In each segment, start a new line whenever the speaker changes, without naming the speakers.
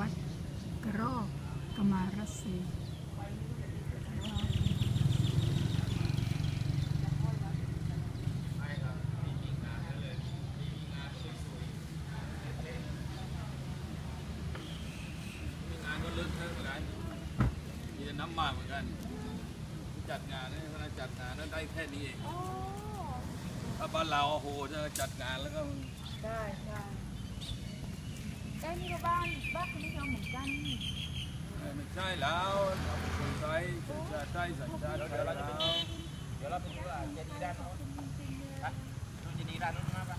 วัดกระรอกกมารสี
งานก็เลิกเทอะเหมือนกันมีแต่น้ำหมากเหมือนกัน จัดงานเนี่ยเวลาจัดงานนั้นได้แค่นี้เอง
อ๋อ
ถ้าบ้านเราโอ้โหจะจัดงานแล้วก็
ได้ได้ ใกล้นี่ก็บ้านบ้านคุณไม่ยอมเหมือนกัน
ไม่ใช่แล้วเราเป็นคนไทยสัญชาติไทยสัญชาติไทยแล้ว
เดี๋ยวเราไปดูอะเจดีย์ด้านโน้นไปดูเจดีย์ด้านโน้นมาปะ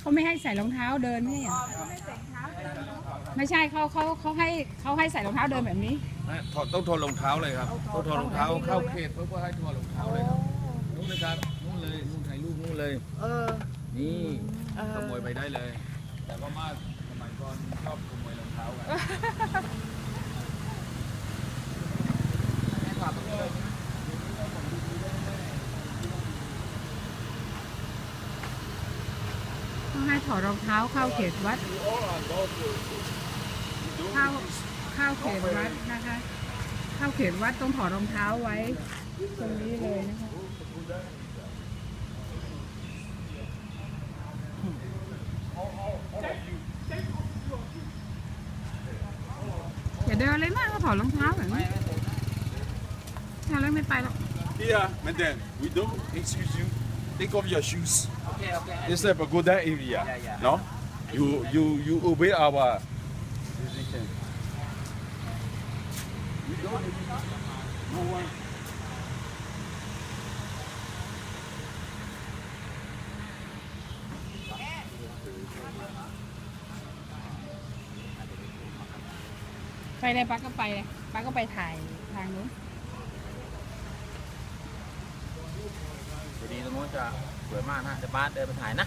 เขาไม่ให้ใส่รองเท้าเดินไม่ใช่เหรอ
ไม่ใช่
เขาเขาเขาให้เขาให้ใส่รองเท้าเดินแบบนี้
ถอดต้องถอดรองเท้าเลยครับต้องถอดรองเท้าเข้าเขตเพื่อให้ถอดรองเท้าเลยครับนู่นเลยครับนู่นเลยนู่นถ่ายรูปนู่นเลย
เออ
นี่ขโมยไปได้เลย แต่ว่ามา สมัยก่อนชอบขโมยรองเท้ากัน
เขาให้ถอดรองเท้าเข้าเขตวัด เข้าเข้าเขตวัดนะคะ เข้าเขตวัดต้องถอดรองเท้าไว้ ตรงนี้เลยนะคะ เดินเลยมากก็ถอดรองเท้าแบบนี้ถ้าแล้วไม่ไปหรอก
Here, madam, we don't excuse you. Take off your shoes.
โอเค โอเค
It's a pagoda area.
Yeah, yeah.
No? You you you obey our decision. We don't no one
ไปเลยป้าก็ไปเลยป้าก็ไปถ่ายทางนู้น
ดีย์ตรงนู้นจะสวยมากนะเดี๋ยวป้าเดินไปถ่ายนะ